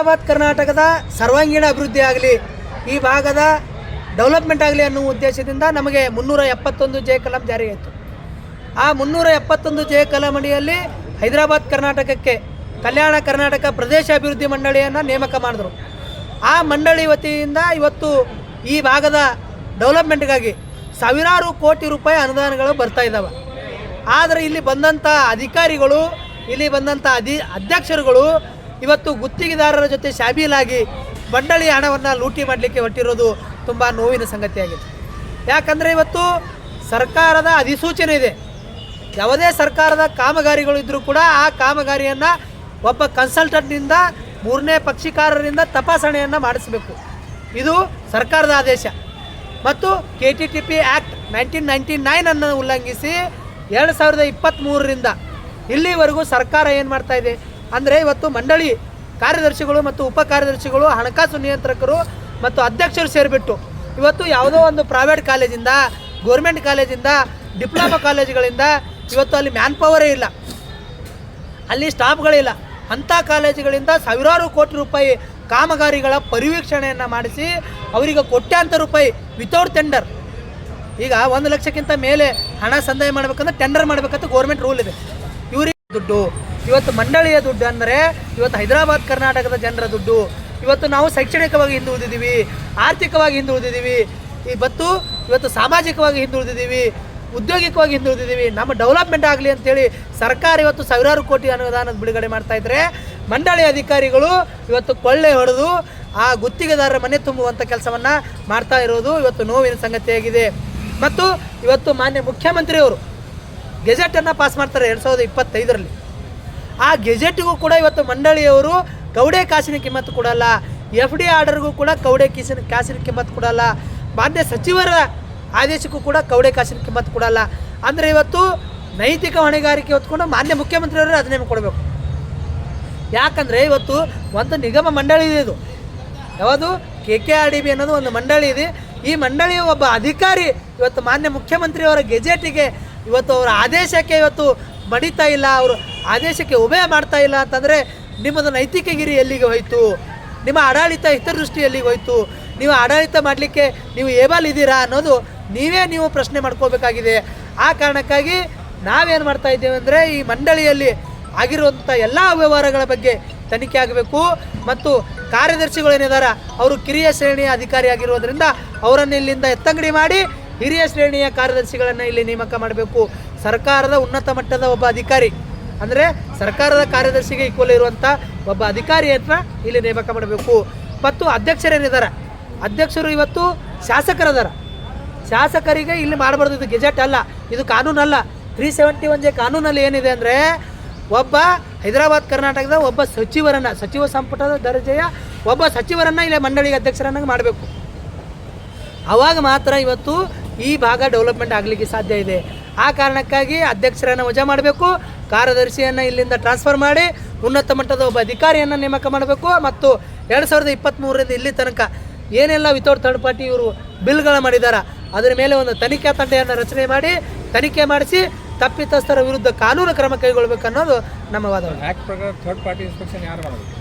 ಹೈದರಾಬಾದ್, ಕರ್ನಾಟಕದ ಸರ್ವಾಂಗೀಣ ಅಭಿವೃದ್ಧಿ ಆಗಲಿ, ಈ ಭಾಗದ ಡೆವಲಪ್ಮೆಂಟ್ ಆಗಲಿ ಅನ್ನೋ ಉದ್ದೇಶದಿಂದ ನಮಗೆ ಮುನ್ನೂರ ಎಪ್ಪತ್ತೊಂದು ಜೆ ಕಲಂ ಜಾರಿಯಾಯಿತು ಆ ಮುನ್ನೂರ ಎಪ್ಪತ್ತೊಂದು ಜೆ ಕಲಂ ಅಡಿಯಲ್ಲಿ ಹೈದರಾಬಾದ್, ಕರ್ನಾಟಕಕ್ಕೆ ಕಲ್ಯಾಣ ಕರ್ನಾಟಕ ಪ್ರದೇಶ ಅಭಿವೃದ್ಧಿ ಮಂಡಳಿಯನ್ನು ನೇಮಕ ಮಾಡಿದ್ರು. ಆ ಮಂಡಳಿ ವತಿಯಿಂದ ಇವತ್ತು ಈ ಭಾಗದ ಡೆವಲಪ್ಮೆಂಟ್ಗಾಗಿ ಸಾವಿರಾರು ಕೋಟಿ ರೂಪಾಯಿ ಅನುದಾನಗಳು ಬರ್ತಾ ಇದ್ದಾವೆ ಆದರೆ ಇಲ್ಲಿ ಬಂದಂಥ ಅಧಿಕಾರಿಗಳು, ಇಲ್ಲಿ ಬಂದಂಥ ಅಧಿ, ಅಧ್ಯಕ್ಷರುಗಳು ಇವತ್ತು ಗುತ್ತಿಗೆದಾರರ ಜೊತೆ ಶಾಮೀಲಾಗಿ ಬಂಡಳಿ ಹಣವನ್ನು ಲೂಟಿ ಮಾಡಲಿಕ್ಕೆ ಹೊಟ್ಟಿರೋದು ತುಂಬ ನೋವಿನ ಸಂಗತಿಯಾಗಿದೆ. ಯಾಕಂದರೆ ಇವತ್ತು ಸರ್ಕಾರದ ಅಧಿಸೂಚನೆ ಇದೆ. ಯಾವುದೇ ಸರ್ಕಾರದ ಕಾಮಗಾರಿಗಳು ಇದ್ದರೂ ಕೂಡ ಆ ಕಾಮಗಾರಿಯನ್ನು ಒಬ್ಬ ಕನ್ಸಲ್ಟೆಂಟ್ನಿಂದ ಮೂರನೇ ಪಕ್ಷಿಕಾರರಿಂದ ತಪಾಸಣೆಯನ್ನು ಮಾಡಿಸಬೇಕು. ಇದು ಸರ್ಕಾರದ ಆದೇಶ. ಮತ್ತು K T T P act nineteen ninety ನೈನನ್ನು ಉಲ್ಲಂಘಿಸಿ ಎರಡು ಸಾವಿರದ ಇಪ್ಪತ್ತ್ಮೂರರಿಂದ ಇಲ್ಲಿವರೆಗೂ ಸರ್ಕಾರ ಏನು ಮಾಡ್ತಾ ಇದೆ? ಅಂದರೆ ಇವತ್ತು ಮಂಡಳಿ ಕಾರ್ಯದರ್ಶಿಗಳು ಮತ್ತು ಉಪ ಕಾರ್ಯದರ್ಶಿಗಳು, ಹಣಕಾಸು ನಿಯಂತ್ರಕರು ಮತ್ತು ಅಧ್ಯಕ್ಷರು ಸೇರಿಬಿಟ್ಟು ಇವತ್ತು ಯಾವುದೋ ಒಂದು ಪ್ರೈವೇಟ್ ಕಾಲೇಜಿಂದ ಗೋರ್ಮೆಂಟ್ ಕಾಲೇಜಿಂದ ಡಿಪ್ಲೊಮಾ ಕಾಲೇಜುಗಳಿಂದ ಇವತ್ತು ಅಲ್ಲಿ ಮ್ಯಾನ್ ಪವರೇ ಇಲ್ಲ. ಅಲ್ಲಿ ಸ್ಟಾಫ್ಗಳಿಲ್ಲ ಅಂಥ ಕಾಲೇಜುಗಳಿಂದ ಸಾವಿರಾರು ಕೋಟಿ ರೂಪಾಯಿ ಕಾಮಗಾರಿಗಳ ಪರಿವೀಕ್ಷಣೆಯನ್ನು ಮಾಡಿಸಿ ಅವರಿಗೆ ಕೋಟ್ಯಾಂತರ ರೂಪಾಯಿ ವಿತೌಟ್ ಟೆಂಡರ್ ಈಗ ಒಂದು ಲಕ್ಷಕ್ಕಿಂತ ಮೇಲೆ ಹಣ ಸಂದಾಯ ಮಾಡಬೇಕಂದ್ರೆ ಟೆಂಡರ್ ಮಾಡಬೇಕಂತ ಗೋರ್ಮೆಂಟ್ ರೂಲ್ ಇದೆ. ಇವರಿಗೆ ದುಡ್ಡು ಇವತ್ತು ಮಂಡಳಿಯ ದುಡ್ಡು ಅಂದರೆ ಇವತ್ತು ಹೈದರಾಬಾದ್ ಕರ್ನಾಟಕದ ಜನರ ದುಡ್ಡು. ಇವತ್ತು ನಾವು ಶೈಕ್ಷಣಿಕವಾಗಿ ಹಿಂದುಳಿದಿದ್ದೀವಿ ಆರ್ಥಿಕವಾಗಿ ಹಿಂದುಳಿದಿದ್ದೀವಿ ಇವತ್ತು ಇವತ್ತು ಸಾಮಾಜಿಕವಾಗಿ ಹಿಂದುಳಿದಿದ್ದೀವಿ ಉದ್ಯೋಗಿಕವಾಗಿ ಹಿಂದುಳಿದಿದ್ದೀವಿ ನಮ್ಮ ಡೆವಲಪ್ಮೆಂಟ್ ಆಗಲಿ ಅಂತೇಳಿ ಸರ್ಕಾರ ಇವತ್ತು ಸಾವಿರಾರು ಕೋಟಿ ಅನುದಾನದ ಬಿಡುಗಡೆ ಮಾಡ್ತಾ ಇದ್ದರೆ ಮಂಡಳಿ ಅಧಿಕಾರಿಗಳು ಇವತ್ತು ಕೊಳ್ಳೆ ಹೊಡೆದು ಆ ಗುತ್ತಿಗೆದಾರರ ಮನೆ ತುಂಬುವಂಥ ಕೆಲಸವನ್ನು ಮಾಡ್ತಾ ಇರೋದು ಇವತ್ತು ನೋವಿನ ಸಂಗತಿಯಾಗಿದೆ ಮತ್ತು ಇವತ್ತು ಮಾನ್ಯ ಮುಖ್ಯಮಂತ್ರಿಯವರು ಗೆಜೆಟನ್ನು ಪಾಸ್ ಮಾಡ್ತಾರೆ ಎರಡು ಸಾವಿರದ ಇಪ್ಪತ್ತೈದರಲ್ಲಿ. ಆ ಗೆಜೆಟ್ಗೂ ಕೂಡ ಇವತ್ತು ಮಂಡಳಿಯವರು ಕೌಡೆ ಕಾಸಿನ ಕಿಮ್ಮತ್ತು ಕೊಡಲ್ಲ. ಎಫ್ ಡಿ ಆರ್ಡರ್ಗೂ ಕೂಡ ಕೌಡೆ ಕಿಸಿನ ಕಾಸಿನ ಕಿಮ್ಮತ್ತು ಕೊಡಲ್ಲ. ಮಾನ್ಯ ಸಚಿವರ ಆದೇಶಕ್ಕೂ ಕೂಡ ಕೌಡೆ ಕಾಸಿನ ಕಿಮ್ಮತ್ತು ಕೊಡಲ್ಲ. ಅಂದರೆ ಇವತ್ತು ನೈತಿಕ ಹೊಣೆಗಾರಿಕೆ ಹೊತ್ಕೊಂಡು ಮಾನ್ಯ ಮುಖ್ಯಮಂತ್ರಿಯವರು ಅದನ್ನೇ ಕೊಡಬೇಕು. ಯಾಕಂದರೆ ಇವತ್ತು ಒಂದು ನಿಗಮ ಮಂಡಳಿ ಇದೆ ಇದು. ಯಾವುದು? K K R D B ಅನ್ನೋದು ಒಂದು ಮಂಡಳಿ ಇದೆ. ಈ ಮಂಡಳಿಯ ಒಬ್ಬ ಅಧಿಕಾರಿ ಇವತ್ತು ಮಾನ್ಯ ಮುಖ್ಯಮಂತ್ರಿಯವರ ಗೆಜೆಟಿಗೆ ಇವತ್ತು ಅವರ ಆದೇಶಕ್ಕೆ ಇವತ್ತು ಮಡಿತಾ ಇಲ್ಲ. ಅವರು ಆದೇಶಕ್ಕೆ ಉಭಯ ಮಾಡ್ತಾ ಇಲ್ಲ ಅಂತಂದರೆ ನಿಮ್ಮದು ನೈತಿಕ ಗಿರಿ ಎಲ್ಲಿಗೆ ಹೋಯಿತು? ನಿಮ್ಮ ಆಡಳಿತ ಹಿತದೃಷ್ಟಿ ಎಲ್ಲಿಗೆ ಹೋಯಿತು. ನೀವು ಆಡಳಿತ ಮಾಡಲಿಕ್ಕೆ ನೀವು ಏಬಲ್ ಇದ್ದೀರಾ ಅನ್ನೋದು ನೀವೇ ನೀವು ಪ್ರಶ್ನೆ ಮಾಡ್ಕೋಬೇಕಾಗಿದೆ. ಆ ಕಾರಣಕ್ಕಾಗಿ ನಾವೇನು ಮಾಡ್ತಾ ಇದ್ದೇವೆ ಅಂದರೆ ಈ ಮಂಡಳಿಯಲ್ಲಿ ಆಗಿರುವಂಥ ಎಲ್ಲ ವ್ಯವಹಾರಗಳ ಬಗ್ಗೆ ತನಿಖೆ ಆಗಬೇಕು. ಮತ್ತು ಕಾರ್ಯದರ್ಶಿಗಳು ಏನಿದಾರ, ಅವರು ಕಿರಿಯ ಶ್ರೇಣಿಯ ಅಧಿಕಾರಿ ಆಗಿರೋದ್ರಿಂದ ಅವರನ್ನು ಇಲ್ಲಿಂದ ಎತ್ತಂಗಡಿ ಮಾಡಿ ಹಿರಿಯ ಶ್ರೇಣಿಯ ಕಾರ್ಯದರ್ಶಿಗಳನ್ನು ಇಲ್ಲಿ ನೇಮಕ ಮಾಡಬೇಕು. ಸರ್ಕಾರದ ಉನ್ನತ ಮಟ್ಟದ ಒಬ್ಬ ಅಧಿಕಾರಿ. ಅಂದರೆ ಸರ್ಕಾರದ ಕಾರ್ಯದರ್ಶಿಗೆ ಈಕ್ವಲ್ ಇರುವಂಥ ಒಬ್ಬ ಅಧಿಕಾರಿಯನ್ನು ಇಲ್ಲಿ ನೇಮಕ ಮಾಡಬೇಕು. ಮತ್ತು ಅಧ್ಯಕ್ಷರೇನಿದ್ದಾರೆ? ಅಧ್ಯಕ್ಷರು ಇವತ್ತು ಶಾಸಕರದಾರ. ಶಾಸಕರಿಗೆ ಇಲ್ಲಿ ಮಾಡಬಾರ್ದು. ಇದು ಗೆಜೆಟ್ ಅಲ್ಲ. ಇದು ಕಾನೂನು ಅಲ್ಲ ತ್ರೀ ಸೆವೆಂಟಿ ಒನ್ ಜೆ ಕಾನೂನಲ್ಲಿ ಏನಿದೆ ಅಂದರೆ ಒಬ್ಬ ಹೈದರಾಬಾದ್, ಕರ್ನಾಟಕದ ಒಬ್ಬ ಸಚಿವರನ್ನು, ಸಚಿವ ಸಂಪುಟದ ದರ್ಜೆಯ ಒಬ್ಬ ಸಚಿವರನ್ನು ಇಲ್ಲಿ ಮಂಡಳಿಗೆ ಅಧ್ಯಕ್ಷರನ್ನಾಗಿ ಮಾಡಬೇಕು. ಆವಾಗ ಮಾತ್ರ ಇವತ್ತು ಈ ಭಾಗ ಡೆವಲಪ್ಮೆಂಟ್ ಆಗಲಿಕ್ಕೆ ಸಾಧ್ಯ ಇದೆ. ಆ ಕಾರಣಕ್ಕಾಗಿ ಅಧ್ಯಕ್ಷರನ್ನು ವಜಾ ಮಾಡಬೇಕು. ಕಾರ್ಯದರ್ಶಿಯನ್ನು ಇಲ್ಲಿಂದ ಟ್ರಾನ್ಸ್ಫರ್ ಮಾಡಿ ಉನ್ನತ ಮಟ್ಟದ ಒಬ್ಬ ಅಧಿಕಾರಿಯನ್ನು ನೇಮಕ ಮಾಡಬೇಕು. ಮತ್ತು ಎರಡು ಸಾವಿರದ ಇಪ್ಪತ್ತ್ಮೂರರಿಂದ ಇಲ್ಲಿ ತನಕ ಏನೆಲ್ಲ ವಿತೌಟ್ ಥರ್ಡ್ ಪಾರ್ಟಿ ಇವರು ಬಿಲ್ಗಳ ಮಾಡಿದ್ದಾರೆ ಅದರ ಮೇಲೆ ಒಂದು ತನಿಖಾ ತಂಡೆಯನ್ನು ರಚನೆ ಮಾಡಿ ತನಿಖೆ ಮಾಡಿಸಿ ತಪ್ಪಿತಸ್ಥರ ವಿರುದ್ಧ ಕಾನೂನು ಕ್ರಮ ಕೈಗೊಳ್ಳಬೇಕನ್ನೋದು ನಮ್ಮ ವಾದ ಪ್ರಕಾರ ಥರ್ಡ್ ಪಾರ್ಟಿ ಇನ್ಸ್ಪೆಕ್ಷನ್ ಯಾರು ಮಾಡೋದು?